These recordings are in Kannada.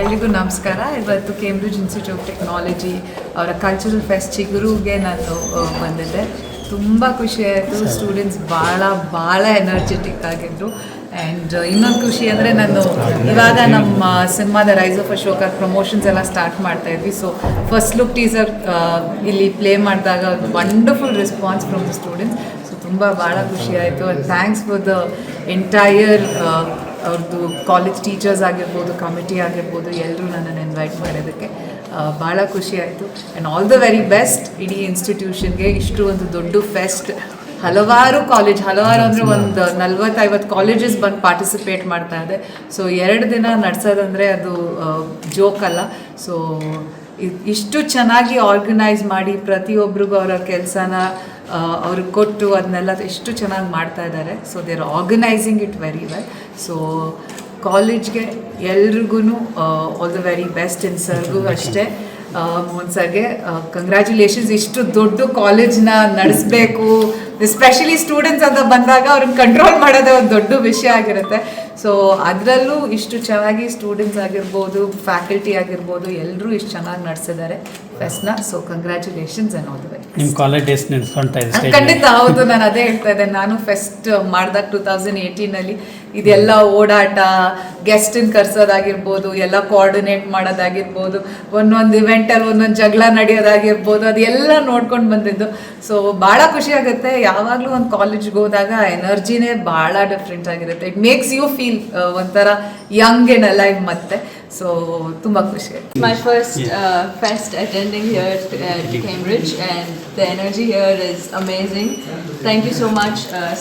ಎಲ್ರಿಗೂ ನಮಸ್ಕಾರ. ಇವತ್ತು ಕೇಂಬ್ರಿಡ್ಜ್ ಇನ್ಸ್ಟಿಟ್ಯೂಟ್ ಆಫ್ ಟೆಕ್ನಾಲಜಿ ಅವರ ಕಲ್ಚರಲ್ ಫೆಸ್ಟ್ ಚಿಗುರುಗೆ ನಾನು ಬಂದಿದ್ದೆ. ತುಂಬ ಖುಷಿ ಆಯಿತು. ಸ್ಟೂಡೆಂಟ್ಸ್ ಭಾಳ ಭಾಳ ಎನರ್ಜೆಟಿಕ್ ಆಗಿದ್ರು. ಆ್ಯಂಡ್ ಇನ್ನೊಂದು ಖುಷಿ ಅಂದರೆ ನಾನು ಇವಾಗ ನಮ್ಮ ಸಿನಿಮಾದ ರೈಸ್ ಆಫ್ ಅಶೋಕ ಪ್ರಮೋಷನ್ಸ್ ಎಲ್ಲ ಸ್ಟಾರ್ಟ್ ಮಾಡ್ತಾ ಇದ್ವಿ. ಸೊ ಫಸ್ಟ್ ಲುಕ್ ಟೀಸರ್ ಇಲ್ಲಿ ಪ್ಲೇ ಮಾಡಿದಾಗ wonderful response from the students so ತುಂಬ ಭಾಳ ಖುಷಿ ಆಯಿತು. And thanks for the entire ಅವ್ರದ್ದು ಕಾಲೇಜ್ ಟೀಚರ್ಸ್ ಆಗಿರ್ಬೋದು ಕಮಿಟಿ ಆಗಿರ್ಬೋದು ಎಲ್ಲರೂ ನನ್ನನ್ನು ಇನ್ವೈಟ್ ಮಾಡೋದಕ್ಕೆ ಭಾಳ ಖುಷಿ ಆಯಿತು. And all the very best ಇಡೀ ಇನ್ಸ್ಟಿಟ್ಯೂಷನ್ಗೆ ಇಷ್ಟು ಒಂದು ದೊಡ್ಡ ಫೆಸ್ಟ್ ಹಲವಾರು ಕಾಲೇಜ್ ಹಲವಾರು ಅಂದರೆ ಒಂದು ನಲ್ವತ್ತೈವತ್ತು ಕಾಲೇಜಸ್ ಬಂದು ಪಾರ್ಟಿಸಿಪೇಟ್ ಮಾಡ್ತಾ ಇದೆ. ಸೊ ಎರಡು ದಿನ ನಡೆಸೋದಂದರೆ ಅದು ಜೋಕ್ ಅಲ್ಲ. ಸೊ ಇಷ್ಟು ಚೆನ್ನಾಗಿ ಆರ್ಗನೈಸ್ ಮಾಡಿ ಪ್ರತಿಯೊಬ್ಬರಿಗೂ ಅವರ ಕೆಲಸನ ಅವ್ರಿಗೆ ಕೊಟ್ಟು ಅದನ್ನೆಲ್ಲ ಎಷ್ಟು ಚೆನ್ನಾಗಿ ಮಾಡ್ತಾ ಇದ್ದಾರೆ. So they are organising it very well so ಕಾಲೇಜ್ಗೆ ಎಲ್ರಿಗೂ all the very best in ಸರ್ಗೂ ಅಷ್ಟೇ. ಮೋಹನ್ ಸರ್ಗೆ ಕಂಗ್ರ್ಯಾಚುಲೇಷನ್ಸ್ ಇಷ್ಟು ದೊಡ್ಡ ಕಾಲೇಜ್ನ ನಡೆಸಬೇಕು ಎಸ್ಪೆಷಲಿ ಸ್ಟೂಡೆಂಟ್ಸ್ ಅಂತ ಬಂದಾಗ ಅವ್ರನ್ನ ಕಂಟ್ರೋಲ್ ಮಾಡೋದೇ ಒಂದು ದೊಡ್ಡ ವಿಷಯ ಆಗಿರುತ್ತೆ. ಸೊ ಅದರಲ್ಲೂ ಇಷ್ಟು ಚೆನ್ನಾಗಿ ಸ್ಟೂಡೆಂಟ್ಸ್ ಆಗಿರ್ಬೋದು ಫ್ಯಾಕಲ್ಟಿ ಆಗಿರ್ಬೋದು ಎಲ್ಲರೂ ಇಷ್ಟು ಚೆನ್ನಾಗಿ ನಡೆಸಿದ್ದಾರೆ. ಫೆಸ್ಟ್ನ ಸೊ ಕಂಗ್ರ್ಯಾಚುಲೇಷನ್ಸ್ ಅನ್ನೋದು ನಿಮ್ಮ ಕಾಲೇಜ್ ಡೇಸ್ ನೆನೆಸ್ಕೊಳ್ತಾ ಇದೆ ಖಂಡಿತ ಹೌದು ನಾನು ಅದೇ ಹೇಳ್ತಾ ಇದ್ದೆ. ನಾನು ಫೆಸ್ಟ್ ಮಾಡಿದಾಗ ಟೂ ತೌಸಂಡ್ ಏಯ್ಟೀನಲ್ಲಿ ಇದೆಲ್ಲ ಓಡಾಟ ಗೆಸ್ಟನ್ನ ಕರ್ಸೋದಾಗಿರ್ಬೋದು ಎಲ್ಲ ಕೋಆರ್ಡಿನೇಟ್ ಮಾಡೋದಾಗಿರ್ಬೋದು ಒಂದೊಂದು ಇವೆಂಟಲ್ಲಿ ಒಂದೊಂದು ಜಗಳ ನಡೆಯೋದಾಗಿರ್ಬೋದು ಅದೆಲ್ಲ ನೋಡ್ಕೊಂಡು ಬಂದಿದ್ದು. ಸೊ ಭಾಳ ಖುಷಿ ಆಗುತ್ತೆ. ಯಾವಾಗಲೂ ಒಂದು ಕಾಲೇಜ್ಗೆ ಹೋದಾಗ ಎನರ್ಜಿನೇ ಬಹಳ ಡಿಫ್ರೆಂಟ್ ಆಗಿರುತ್ತೆ ಇಟ್ ಮೇಕ್ಸ್ ಯು ಫೀಲ್ ಒಂಥರ ಯಂಗ್ ಆ್ಯಂಡ್ ಅಲೈವ್ ಮತ್ತೆ ಸೊ ತುಂಬ ಖುಷಿ ಆಯ್ತು My first attending fest attending here to, uh, energy here and the energy here is much sir you so much, uh,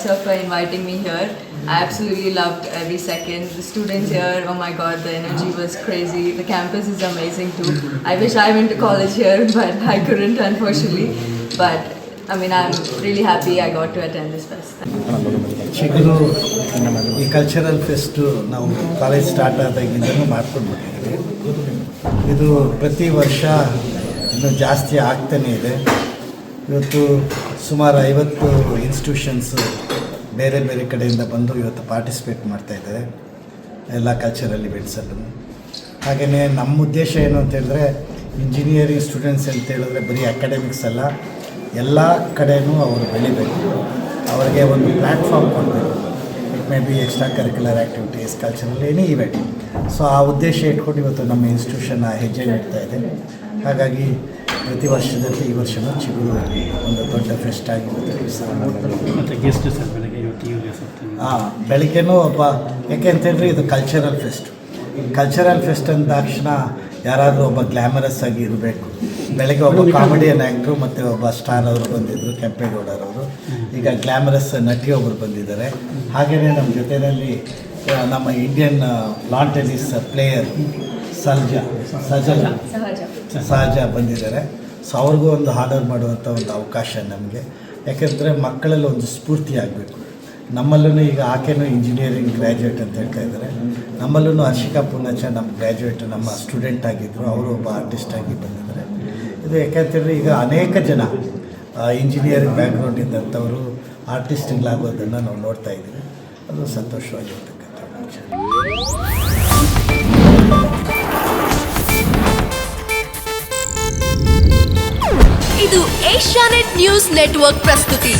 inviting me here. I absolutely loved every second. The students here, oh my god, the energy was crazy. The campus is amazing too. I wish I went to college here, but I couldn't, unfortunately. But I I am really happy I got to attend this fest Chiguru ಈ ಕಲ್ಚರಲ್ ಫೆಸ್ಟು ನಾವು ಕಾಲೇಜ್ ಸ್ಟಾರ್ಟ್ ಆದಾಗಿಂದನೂ ಮಾಡ್ಕೊಂಡು ಬಂದಿದ್ದೀವಿ ಇದು ಪ್ರತಿ ವರ್ಷ ಇನ್ನೂ ಜಾಸ್ತಿ ಆಗ್ತಾನೇ ಇದೆ. ಇವತ್ತು ಸುಮಾರು ಐವತ್ತು ಇನ್ಸ್ಟಿಟ್ಯೂಷನ್ಸು ಬೇರೆ ಬೇರೆ ಕಡೆಯಿಂದ ಬಂದು ಇವತ್ತು ಪಾರ್ಟಿಸಿಪೇಟ್ ಮಾಡ್ತಾ ಇದ್ದಾರೆ. ಎಲ್ಲ ಕಲ್ಚರಲ್ ಇವೆಂಟ್ಸಲ್ಲೂ ಹಾಗೆಯೇ ನಮ್ಮ ಉದ್ದೇಶ ಏನು ಅಂತ ಹೇಳಿದ್ರೆ ಇಂಜಿನಿಯರಿಂಗ್ ಸ್ಟೂಡೆಂಟ್ಸ್ ಅಂತ ಹೇಳಿದ್ರೆ ಬರೀ ಅಕಾಡೆಮಿಕ್ಸ್ ಅಲ್ಲ ಎಲ್ಲ ಕಡೆಯೂ ಅವರು ಬೆಳಿಬೇಕು. ಅವರಿಗೆ ಒಂದು ಪ್ಲ್ಯಾಟ್ಫಾರ್ಮ್ ಕೊಡಬೇಕು. It may be extra curricular activities cultural any event so ಆ ಉದ್ದೇಶ ಇಟ್ಕೊಂಡು ಇವತ್ತು ನಮ್ಮ ಇನ್ಸ್ಟಿಟ್ಯೂಷನ್ ಹೆಜ್ಜೆ ಇಡ್ತಾ ಇದೆ. ಹಾಗಾಗಿ ಪ್ರತಿ ವರ್ಷದಂತೆ ಈ ವರ್ಷ ಚಿಗುರು ಒಂದು ದೊಡ್ಡ ಫೆಸ್ಟ್ ಆಗಿರುತ್ತೆ ಹಾಂ ಬೆಳಗ್ಗೆನೂ ಒಬ್ಬ ಯಾಕೆ ಅಂತಂದರೆ ಇದು ಕಲ್ಚರಲ್ ಫೆಸ್ಟ್ ಕಲ್ಚರಲ್ ಫೆಸ್ಟ್ ಅಂದ ತಕ್ಷಣ ಯಾರಾದರೂ ಒಬ್ಬ ಗ್ಲ್ಯಾಮರಸ್ ಆಗಿ ಇರಬೇಕು. ಬೆಳಗ್ಗೆ ಒಬ್ಬ ಕಾಮಿಡಿಯನ್ ಆ್ಯಕ್ಟ್ರು ಮತ್ತು ಒಬ್ಬ ಸ್ಟಾರ್ ಅವರು ಬಂದಿದ್ದರು ಕೆಂಪೇಗೌಡರವರು ಈಗ ಗ್ಲ್ಯಾಮರಸ್ ನಟಿ ಒಬ್ಬರು ಬಂದಿದ್ದಾರೆ. ಹಾಗೆಯೇ ನಮ್ಮ ಜೊತೆಯಲ್ಲಿ ನಮ್ಮ ಇಂಡಿಯನ್ ಲಾನ್ ಟೆನಿಸ್ ಪ್ಲೇಯರ್ ಸಲ್ಜ ಸಜಲ ಸಹಜ. ಬಂದಿದ್ದಾರೆ. ಸೊ ಅವ್ರಿಗೂ ಒಂದು ಹಾನರ್ ಮಾಡುವಂಥ ಒಂದು ಅವಕಾಶ ನಮಗೆ. ಯಾಕೆಂದರೆ ಮಕ್ಕಳಲ್ಲಿ ಒಂದು ಸ್ಫೂರ್ತಿ ಆಗಬೇಕು. ನಮ್ಮಲ್ಲೂ ಈಗ ಆಕೆನೂ ಇಂಜಿನಿಯರಿಂಗ್ ಗ್ರ್ಯಾಜುಯೇಟ್ ಅಂತ ಹೇಳ್ತಾ ಇದ್ದಾರೆ. ನಮ್ಮಲ್ಲೂ ಹರ್ಷಿಕಾ ಪೂರ್ಣಚ ನಮ್ಮ ಗ್ರ್ಯಾಜುಯೇಟ್ ನಮ್ಮ ಸ್ಟೂಡೆಂಟ್ ಆಗಿದ್ದರು ಅವರು ಒಬ್ಬ ಆರ್ಟಿಸ್ಟ್ ಆಗಿ ಬಂದಿದ್ದಾರೆ. ಇದು ಯಾಕೆಂತಂದರೆ ಈಗ ಅನೇಕ ಜನ ಇಂಜಿನಿಯರಿಂಗ್ ಬ್ಯಾಕ್ಗ್ರೌಂಡಿಂದಂಥವರು ಆರ್ಟಿಸ್ಟ್ಗಳಾಗೋದನ್ನು ನಾವು ನೋಡ್ತಾ ಇದ್ದೀವಿ. ಅದು ಸಂತೋಷವಾಗಿರ್ತಕ್ಕಂಥ ಇದು ಏಷ್ಯಾನೆಟ್ ನ್ಯೂಸ್ ನೆಟ್ವರ್ಕ್ ಪ್ರಸ್ತುತಿ.